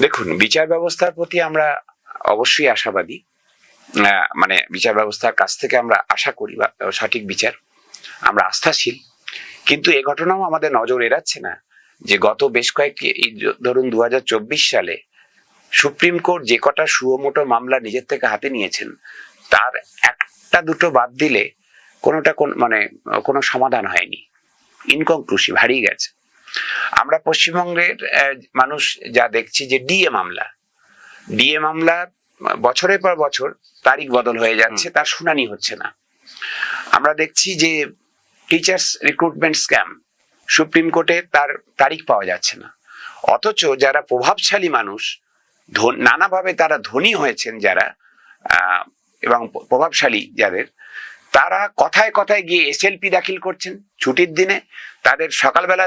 দেখুন, বিচার ব্যবস্থার প্রতি আমরা অবশ্যই আশাবাদী। মানে বিচার ব্যবস্থার কাছ থেকে আমরা আশা করি বা সঠিক বিচার। আমরা আস্থাশীল। কিন্তু এ ঘটনাও আমাদের নজর এড়াচ্ছে না যে গত বেশ কয়েক এই ধরুন দু হাজার চব্বিশ সালে সুপ্রিম কোর্ট যে কটা সুয়মোটো মামলা নিজের থেকে হাতে নিয়েছেন, তার একটা দুটো বাদ দিলে কোনোটা কোন মানে কোনো সমাধান হয়নি। ইনকনক্লুসিভ হারিয়ে গেছে। আমরা পশ্চিমবঙ্গের মানুষ যা দেখছি যে ডিএ মামলা ডিএ মামলা বছরের পর বছর তারিখ বদল হয়ে যাচ্ছে তার শুনানি হচ্ছে না। আমরা দেখছি যে টিচার্স রিক্রুটমেন্ট স্ক্যাম সুপ্রিম কোর্টে তার তারিখ পাওয়া যাচ্ছে না। অথচ যারা প্রভাবশালী মানুষ নানাভাবে তারা ধনী হয়েছেন যারা আহ, এবং প্রভাবশালী যাদের তারা কথায় কথায় গিয়ে এসএলপি দাখিল করছেন ছুটির দিনে। তাদের সকালবেলা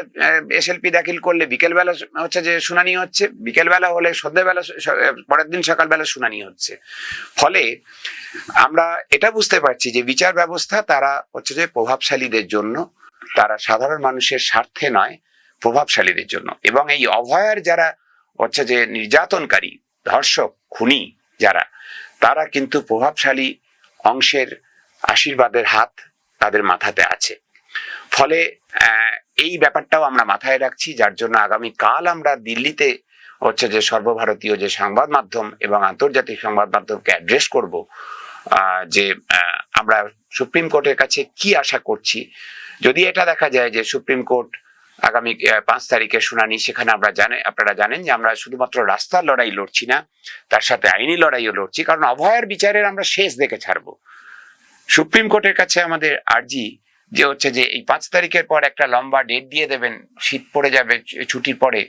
এসএলপি দাখিল করলে বিকেলবেলা হচ্ছে যে শুনানি হচ্ছে। বিকেলবেলা হলে সন্ধ্যেবেলা, পরের দিন সকালবেলা শুনানি হচ্ছে। ফলে আমরা এটা বুঝতে পারছি যে বিচার ব্যবস্থা তারা হচ্ছে যে প্রভাবশালীদের জন্য, তারা সাধারণ মানুষের স্বার্থে নয়, প্রভাবশালীদের জন্য। এবং এই অভয়ার যারা হচ্ছে যে নির্যাতনকারী, ধর্ষক, খুনি যারা, তারা কিন্তু প্রভাবশালী অংশের আশীর্বাদের হাত তাদের মাথাতে আছে। ফলে এই ব্যাপারটাও আমরা মাথায় রাখছি, যার জন্য আগামী কাল আমরা দিল্লিতে হচ্ছে যে সর্বভারতীয় যে সংবাদ মাধ্যম এবং আন্তর্জাতিক সংবাদ মাধ্যমকে অ্যাড্রেস করব যে আমরা সুপ্রিম কোর্টের কাছে কি আশা করছি। যদি এটা দেখা যায় যে সুপ্রিম কোর্ট আগামী পাঁচ তারিখে শুনানি, সেখানে আমরা জানে, আপনারা জানেন যে আমরা শুধুমাত্র রাস্তার লড়াই লড়ছি না, তার সাথে আইনি লড়াইও লড়ছি, কারণ অভয়ের বিচারের আমরা শেষ দেখে ছাড়বো। সুপ্রিম কোর্টের কাছে আমাদের আর্জি যে হচ্ছে যে এই পাঁচ তারিখের পর একটা লম্বা ডেট দিয়ে দেবেন, শীত পড়ে যাবে, ছুটির পরে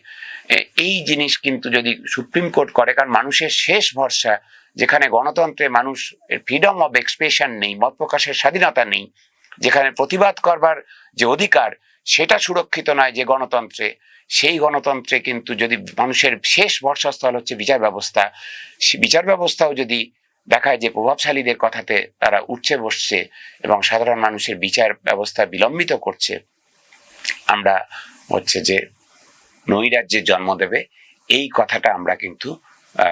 এই জিনিস কিন্তু যদি সুপ্রিম কোর্ট করে, কারণ মানুষের শেষ ভরসা, যেখানে গণতন্ত্রে মানুষ ফ্রিডম অব এক্সপ্রেশন নেই, মত প্রকাশের স্বাধীনতা নেই, যেখানে প্রতিবাদ করবার যে অধিকার, সেটা সুরক্ষিত নয় যে গণতন্ত্রে, সেই গণতন্ত্রে কিন্তু যদি মানুষের শেষ ভরসাস্থল হচ্ছে বিচার ব্যবস্থা বিচার ব্যবস্থাও যদি দেখায় যে প্রভাবশালীদের কথাতে তারা উঠছে বসছে এবং সাধারণ মানুষের বিচার ব্যবস্থা বিলম্বিত করছে। আমরা হচ্ছে যে নৈরাজ্যের জন্ম দেবে। এই কথাটা আমরা কিন্তু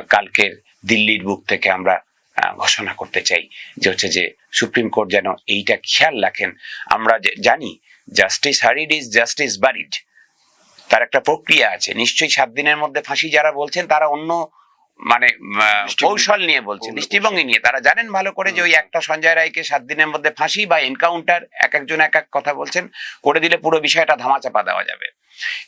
কালকের দিল্লির বুক থেকে আমরা ঘোষণা করতে চাই যে হচ্ছে যে সুপ্রিম কোর্ট যেন এইটা খেয়াল রাখেন। আমরা জানি justice hurried is justice buried. তার একটা প্রক্রিয়া আছে। নিশ্চয়ই সাত দিনের মধ্যে ফাঁসি যারা বলছেন তারা অন্য মানে কৌশল নিয়ে বলছেন অন্য দৃষ্টিভঙ্গি নিয়ে। তারা জানেন ভালো করে যে ওই একটা সঞ্জয় রায়কে সাত দিনের মধ্যে ফাঁসি বা এনকাউন্টার এক একজন এক এক কথা বলছেন করে দিলে পুরো বিষয়টা ধামাচাপা দেওয়া যাবে।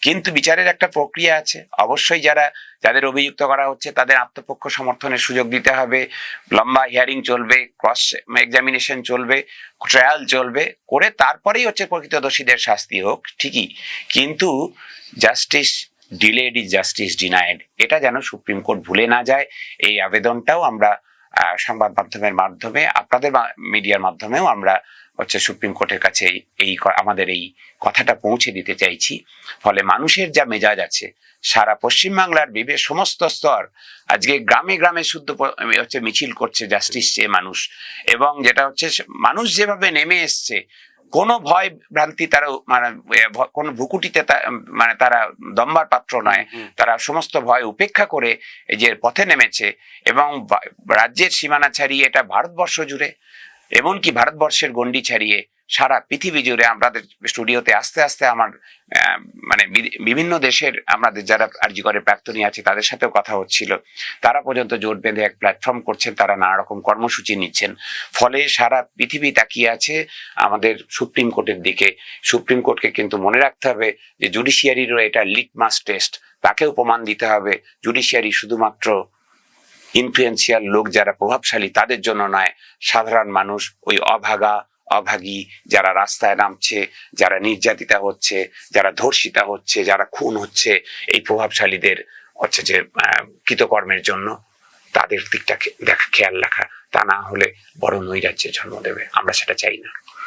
কিন্তু বিচারের একটা প্রক্রিয়া আছে। অবশ্যই যারা যাদের অভিযুক্ত করা হচ্ছে তাদের আত্মপক্ষ সমর্থনের সুযোগ দিতে হবে। লম্বা হিয়ারিং চলবে ক্রস এক্সামিনেশন চলবে ট্রায়াল চলবে করে তারপরেই হচ্ছে প্রকৃত দোষীদের শাস্তি হোক ঠিকই। কিন্তু justice delayed is justice denied এটা যেন সুপ্রিম কোর্ট ভুলে না যায়। এই আবেদনটাও আমরা সংবাদ মাধ্যমের মাধ্যমে, আপনাদের মিডিয়ার মাধ্যমেও আমরা হচ্ছে সুপ্রিম কোর্টের কাছে এই- এই আমাদের এই কথাটা পৌঁছে দিতে চাইছি। ফলে মানুষের যা মেজাজ আছে, সারা পশ্চিমবাংলার বিবে, সমস্ত স্তর আজকে গ্রামে গ্রামে শুদ্ধ হচ্ছে মিছিল করছে জাস্টিস চেয়ে মানুষ। এবং যেটা হচ্ছে, মানুষ যেভাবে নেমে এসছে কোনো ভয় ভ্রান্তি তারা মানে কোনো ভুকুটিতে মানে তারা দম্বার পাত্র নয়। তারা সমস্ত ভয় উপেক্ষা করে এই যে পথে নেমেছে এবং রাজ্যের সীমানা ছাড়িয়ে এটা ভারতবর্ষ জুড়ে। এমনকি ভারতবর্ষের গণ্ডি ছাড়িয়ে সারা পৃথিবী জুড়ে আমাদের স্টুডিওতে আস্তে আস্তে আমার মানে বিভিন্ন দেশের আমাদের যারা আর্জি করে প্রাক্তনী আছে তাদের সাথেও কথা হচ্ছিল। তারা পর্যন্ত জোট বেঁধে এক প্ল্যাটফর্ম করছেন, তারা নানা রকম কর্মসূচি নিচ্ছেন। ফলে সারা পৃথিবী তাকিয়ে আছে আমাদের সুপ্রিম কোর্টের দিকে। সুপ্রিম কোর্টকে কিন্তু মনে রাখতে হবে যে জুডিশিয়ারিরও এটা লিটমাস টেস্ট তাকেও প্রমাণ দিতে হবে, জুডিশিয়ারি শুধুমাত্র ইনফ্লুয়েন্সিয়াল লোক যারা প্রভাবশালী তাদের জন্য নয়, সাধারণ মানুষ, ওই অভাগা অভাগী, যারা রাস্তায় নামছে, যারা নির্যাতিতা হচ্ছে, যারা ধর্ষিতা হচ্ছে, যারা খুন হচ্ছে, এই প্রভাবশালীদের হচ্ছে যে কৃতকর্মের জন্য তাদের দিকটা দেখা, খেয়াল রাখা। তা না হলে বড় নৈরাজ্যের জন্ম দেবে। আমরা সেটা চাই না।